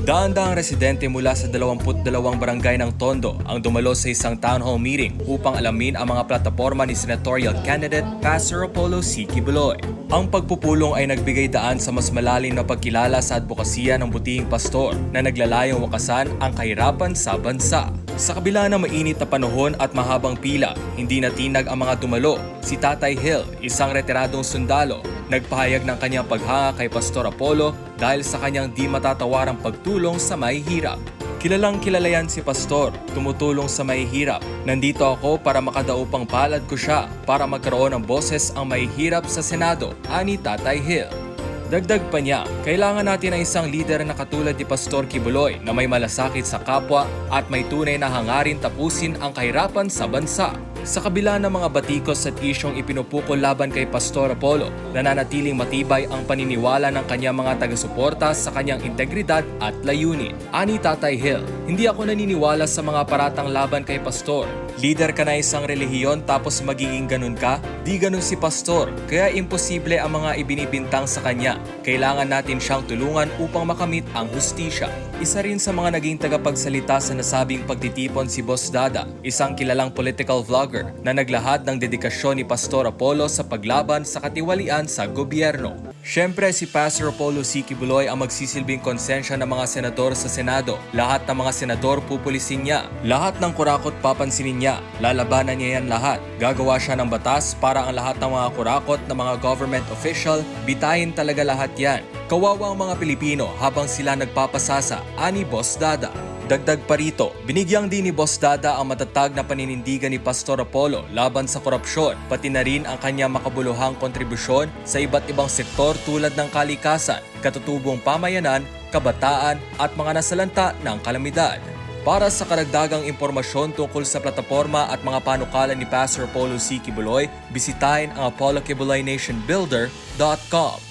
Daan-daang residente mula sa 22 barangay ng Tondo ang dumalo sa isang town hall meeting upang alamin ang mga plataforma ni senatorial candidate Pastor Apollo C. Kibuloy. Ang pagpupulong ay nagbigay daan sa mas malalim na pagkilala sa advokasya ng butihing pastor na naglalayong wakasan ang kahirapan sa bansa. Sa kabila ng mainit na panahon at mahabang pila, hindi natinag ang mga dumalo. Si Tatay Hill, isang retiradong sundalo, nagpahayag ng kanyang paghanga kay Pastor Apollo dahil sa kanyang di matatawarang pagtulong sa may hirap. Kilalang kilala yan si Pastor, tumutulong sa may hirap. Nandito ako para makadaupang palad ko siya para magkaroon ng boses ang may hirap sa Senado, ani Tatay Hill. Dagdag pa niya, kailangan natin ng isang lider na katulad ni Pastor Kibuloy na may malasakit sa kapwa at may tunay na hangarin tapusin ang kahirapan sa bansa. Sa kabila ng mga batikos at isyong ipinupukol laban kay Pastor Apollo, nananatiling matibay ang paniniwala ng kanyang mga taga-suporta sa kanyang integridad at layunin. Ani Tatay Hill, hindi ako naniniwala sa mga paratang laban kay Pastor. Leader ka na isang relihiyon tapos magiging ganun ka? Di ganun si Pastor, kaya imposible ang mga ibinibintang sa kanya. Kailangan natin siyang tulungan upang makamit ang hustisya. Isa rin sa mga naging tagapagsalita sa nasabing pagtitipon si Boss Dada, isang kilalang political vlogger na naglahad ng dedikasyon ni Pastor Apollo sa paglaban sa katiwalian sa gobyerno. Siyempre si Pastor Apollo C. Kibuloy ang magsisilbing konsensya ng mga senador sa Senado. Lahat ng mga senador pupulisin niya. Lahat ng kurakot papansinin niya. Lalabanan niya yan lahat. Gagawa siya ng batas para ang lahat ng mga kurakot ng mga government official, bitayin talaga lahat yan. Kawawa ang mga Pilipino habang sila nagpapasasa, ani Boss Dada. Dagdag pa rito, binigyang din ni Boss Dada ang matatag na paninindigan ni Pastor Apollo laban sa korupsyon, pati na rin ang kanyang makabuluhang kontribusyon sa iba't ibang sektor tulad ng kalikasan, katutubong pamayanan, kabataan at mga nasalanta ng kalamidad. Para sa karagdagang impormasyon tungkol sa plataforma at mga panukala ni Pastor Apollo C. Kibuloy, bisitahin ang apollokibuloynationbuilder.com.